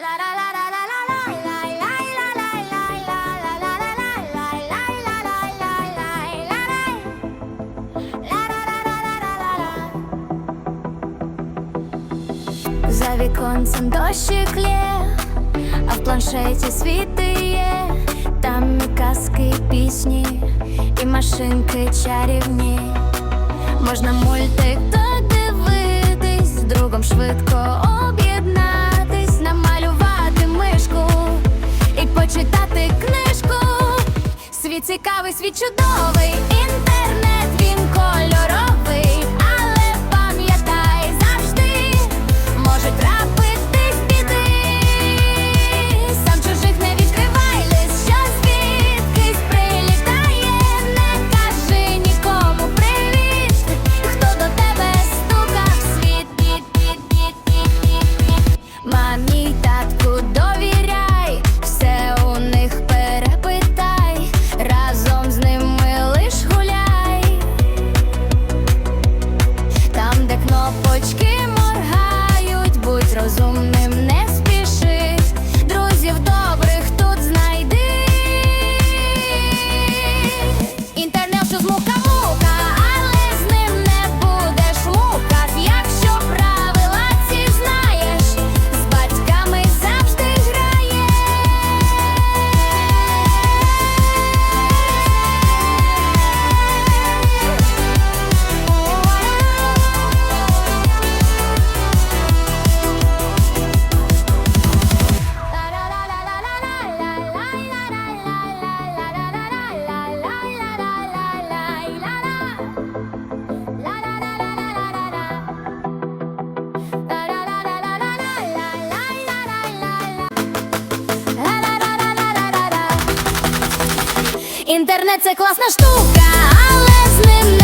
За віконцем дощик лє, а в планшеті світи є, там і казки, і пісні, і Можно чарівні. Можна мультик додивитись, з другом швидко. Цікавий світ чудовий інтернет. Интернет це класна штука, але з ним.